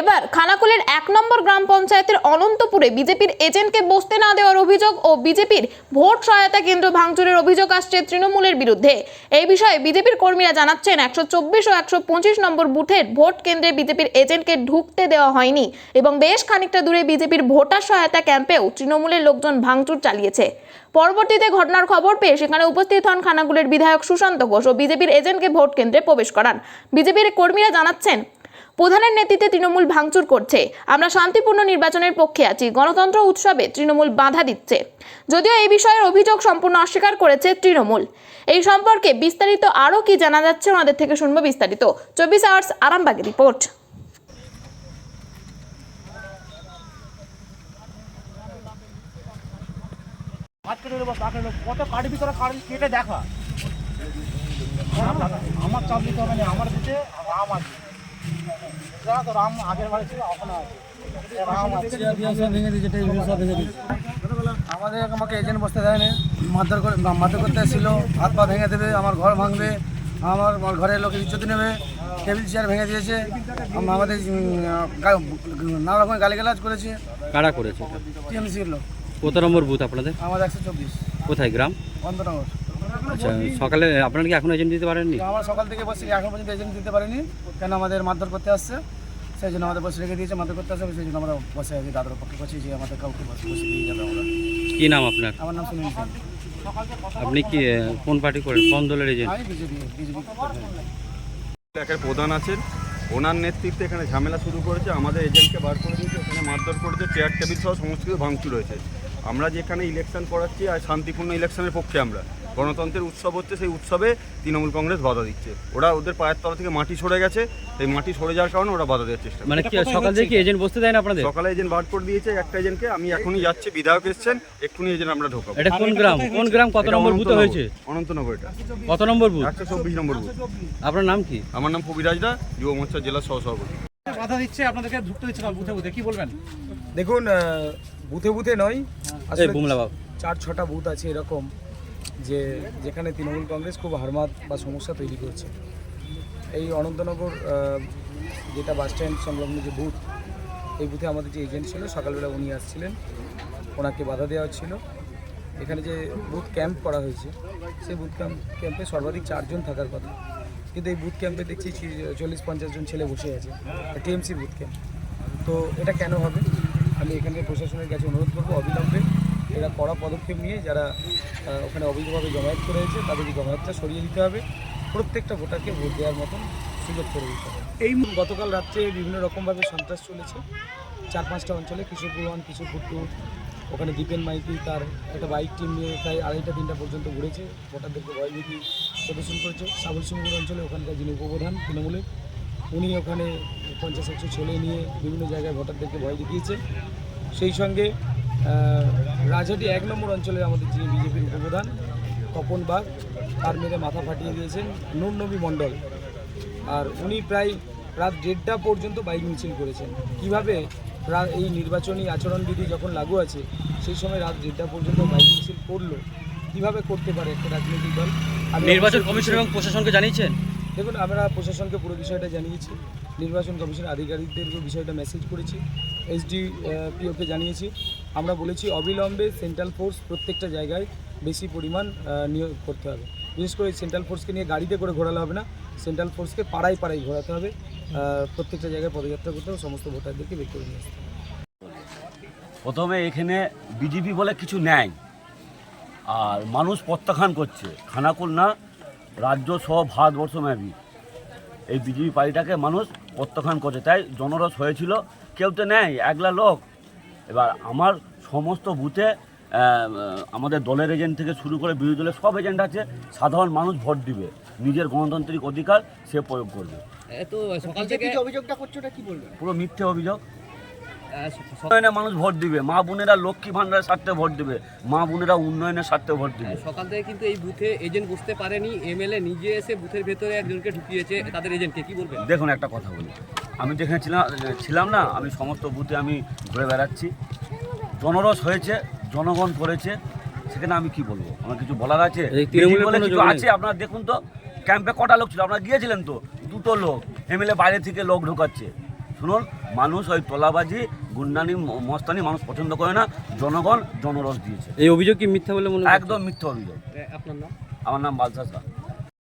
এবার খানাকুলের এক নম্বর গ্রাম পঞ্চায়েতের অনন্তপুরে বিজেপির এজেন্টকে বসতে না দেওয়ার অভিযোগ ও বিজেপির ভোট সহায়তা কেন্দ্র ভাঙচুরের অভিযোগ আসছে তৃণমূলের বিরুদ্ধে। এই বিষয়ে বিজেপির কর্মীরা জানাচ্ছেন, একশো চব্বিশ ও একশো পঁচিশ নম্বর বুথের ভোট কেন্দ্রে বিজেপির এজেন্টকে ঢুকতে দেওয়া হয়নি এবং বেশ খানিকটা দূরে বিজেপির ভোটার সহায়তা ক্যাম্পেও তৃণমূলের লোকজন ভাঙচুর চালিয়েছে। পরবর্তীতে ঘটনার খবর পেয়ে সেখানে উপস্থিত হন খানাকুলের বিধায়ক সুশান্ত ঘোষ ও বিজেপির এজেন্টকে ভোট কেন্দ্রে প্রবেশ করান। বিজেপির কর্মীরা জানাচ্ছেন প্রধানের নেতৃত্বে তৃণমূল ভাঙচুর করছে। আমরা শান্তিপূর্ণ নির্বাচনের পক্ষে আছি, গণতন্ত্র উৎসবে তৃণমূল বাধা দিচ্ছে। যদিও এই বিষয়ের অভিযোগ সম্পূর্ণ অস্বীকার করেছে তৃণমূল। এই সম্পর্কে বিস্তারিত আরও কি জানা যাচ্ছে ওনাদের থেকে শুনব বিস্তারিত। চব্বিশ আওয়ার্স আরামবাগের রিপোর্ট। আমার চাপ নিতে হবে না, আমার দিতে রাম আছে। রাম আগের বারে ছিল এখনও আছে। আমাদের আমাকে এজেন্ট বসতে দেয়নি। মারধর করে মারধর করতে এসেছিল। হাত পা ভেঙে দেবে আমার ঘর ভাঙবে আমার আমার ঘরের লোকের ইজ্জত নেবে টেবিল চেয়ার ভেঙে দিয়েছে। আমাদের নানা রকমের গালিগালাজ করেছে। কারা করেছে টিএমসির লোক। কত নম্বর বুথ আপনাদের? আমাদের একশো চব্বিশ। কোথায় গ্রাম? অন্তনগর। আচ্ছা সকালে আপনারা কি এখনও এজেন্ট দিতে পারেননি? আমরা সকাল থেকে বসে এখন পর্যন্ত এজেন্ট দিতে পারিনি। কেন আমাদের মারধর করতে আসছে? সেই জন্য আমাদের বসে রেখে দিয়েছে মারধর করতে আসছে সেই জন্য আমরা বসে আছি দাদার পক্ষে বসে যে আমাদের কাউকে বসে বসে দিয়ে যাবে আমরা কি নাম আপনার? আমার নাম সুনীল সেন। আপনি কি কোন পার্টি করেন? কোন দলের এজেন্ট আমি বিজেপি বিজেপি এলাকার প্রধান আছেন ওনার নেতৃত্বে এখানে ঝামেলা শুরু করেছে আমাদের এজেন্টকে বার করে দিয়েছে ওখানে মারধর করেছে চেয়ার টেবিল সহ সমস্ত কিছু ভাঙচুর হয়েছে। আমরা যেখানে ইলেকশন করাচ্ছি আর শান্তিপূর্ণ ইলেকশনের পক্ষে আমরা। গণতন্ত্রের উৎসব হচ্ছে সেই উৎসবে তৃণমূল কংগ্রেস বাধা দিচ্ছে। ওরা ওদের পায়ের তলা থেকে মাটি সরে গেছে সেই মাটি সরে যাওয়ার কারণে ওরা বাধা দেওয়ার চেষ্টা মানে কি সকাল থেকে এজেন্ট বসতে দেয় না আপনাদের? সকালে এজেন্ট বার করে দিয়েছে একটা এজেন্টকে আমি এখনই যাচ্ছি বিধায়ক এসছেন এক্ষুনি এজেন্ট আমরা ঢোকাবো। এটা কোন গ্রাম? কোন গ্রাম কত নম্বর বুথে। হয়েছে? অনন্তনগর এটা। কত নম্বর বুথ? একশো চব্বিশ নম্বর বুথ। আপনার নাম কি? আমার নাম কবিরাজ দা যুব মোর্চা জেলা সহ সভাপতি বাধা দিচ্ছে আপনাদেরকে ঢুকতে দিচ্ছে না বুঝে বুঝে কি বলবেন? দেখুন বুথে বুথে নয় এই আসলে বুমলা বাবু। চার ছটা বুথ আছে এরকম। যে যেখানে তৃণমূল কংগ্রেস খুব হারমাত বা সমস্যা তৈরি করছে। এই অনন্তনগর যেটা বাস স্ট্যান্ড সংলগ্ন যে বুথ, এই বুথে আমাদের যে এজেন্ট ছিল, সকালবেলা উনি আসছিলেন। ওনাকে বাধা দেওয়া হচ্ছিল। এখানে যে বুথ ক্যাম্প করা হয়েছে, সেই বুথ ক্যাম্প, ক্যাম্পে সর্বাধিক চারজন থাকার কথা। কিন্তু এই বুথ ক্যাম্পে দেখছি চল্লিশ পঞ্চাশ জন ছেলে বসে আছে টিএমসি বুথ ক্যাম্প। তো এটা কেন হবে? আমি এখানকার প্রশাসনের কাছে অনুরোধ করব, অবিলম্বে এরা কড়া পদক্ষেপ নিয়ে যারা ওখানে অবৈধভাবে জমায়েত করে হয়েছে তাদেরকে জমায়েতটা সরিয়ে দিতে হবে। প্রত্যেকটা ভোটারকে ভোট দেওয়ার মতন সুযোগ করে দিতে হবে। এই গতকাল রাত্রে বিভিন্ন রকমভাবে সন্ত্রাস চলেছে। চার পাঁচটা অঞ্চলে কিশোরপুর ওয়ান কিশোরপুর টু ওখানে দীপেন মাইতি, তার একটা বাইক টিম নিয়ে প্রায় আড়াইটা, তিনটা পর্যন্ত ঘুরেছে। ভোটারদেরকে ভয়ভীতি প্রদর্শন করেছে। সাবল সিংপুর অঞ্চলে ওখানকার যিনি উপপ্রধান তৃণমূলের উনি ওখানে পঞ্চাশ, একশো ছেলে নিয়ে বিভিন্ন জায়গায় ভোটারদেরকে ভয় দেখিয়েছে। সেই সঙ্গে রাজহাটি এক নম্বর অঞ্চলের আমাদের যিনি বিজেপির উপপ্রধান, তপন বাগ, তার মেরে মাথা ফাটিয়ে দিয়েছেন নুর নবী মণ্ডল। আর উনি প্রায় রাত দেড়টা পর্যন্ত বাইক মিছিল করেছেন। কীভাবে এই নির্বাচনী আচরণবিধি যখন লাগু আছে, সেই সময় রাত দেড়টা পর্যন্ত বাইক মিছিল করল, কীভাবে করতে পারে একটা রাজনৈতিক দল? আর নির্বাচন কমিশন এবং প্রশাসনকে জানিয়েছেন? দেখুন, আমরা প্রশাসনকে পুরো বিষয়টা জানিয়েছি, নির্বাচন কমিশন আধিকারিকদেরকে বিষয়টা মেসেজ করেছি এসডি পিওকে জানিয়েছি। আমরা বলেছি, অবিলম্বে সেন্ট্রাল ফোর্স প্রত্যেকটা জায়গায় বেশি পরিমাণ নিয়োগ করতে হবে। বিশেষ করে সেন্ট্রাল ফোর্সকে নিয়ে গাড়িতে করে ঘোরালে হবে না সেন্ট্রাল ফোর্সকে পাড়ায় পাড়ায় ঘোরাতে হবে প্রত্যেকটা জায়গায় পদযাত্রা করতে হবে, সমস্ত ভোটারদেরকে বের করে নিয়ে আসতে প্রথমে এখানে বিজেপি বলে কিছু নেই আর মানুষ প্রত্যাখ্যান করছে, খানাকুল না রাজ্য সহ ভারতবর্ষ ভারতবর্ষব্যাপী এই বিজেপি পার্টিটাকে মানুষ প্রত্যাখ্যান করছে। তাই জনরস হয়েছিল। কেউ তো নেই একলা লোক। এবার আমার সমস্ত বুথে আমাদের দলের এজেন্ট থেকে শুরু করে বিরোধী দলের সব এজেন্ট আছে। সাধারণ মানুষ ভোট দিবে। নিজের গণতান্ত্রিক অধিকার সে প্রয়োগ করবে। তো সকাল থেকে অভিযোগটা করছ কি বলবেন পুরো মিথ্যে অভিযোগ আহ, স- স- উন্নয়নে মানুষ ভোট দিবে। মা বোনেরা লক্ষ্মী ভান্ডারের স্বার্থে ভোট দিবে। মা বোনেরা উন্নয়নের স্বার্থে ভোট দিবে। সকাল থেকে কিন্তু এই বুথে এজেন্ট বসতে পারেনি। এমএলএ নিজে এসে বুথের ভেতরে একজনকে ঢুকিয়েছে তাদের এজেন্টকে। কি বলবেন? দেখুন একটা কথা বলি। আমি যেখানে ছিলাম ছিলাম না আমি সমস্ত বুথে আমি ঘুরে বেড়াচ্ছি। জনরস হয়েছে জনগণ করেছে সেখানে আমি কি বলব? আমার কিছু বলার আছে? কিছু আছে? আপনারা দেখুন তো ক্যাম্পে কটা লোক ছিল? আপনারা গিয়েছিলেন তো? দুটো লোক। এমএলএ বাইরে থেকে লোক ঢোকাচ্ছে। শুনুন মানুষ ওই তোলাবাজি গুন্ডানি মস্তানি মানুষ পছন্দ করে না জনগণ জনরস দিয়েছে। এই অভিযোগ কি মিথ্যা বলে মনে একদম মিথ্যা অভিযোগ। আপনার নাম? আমার নাম বালসা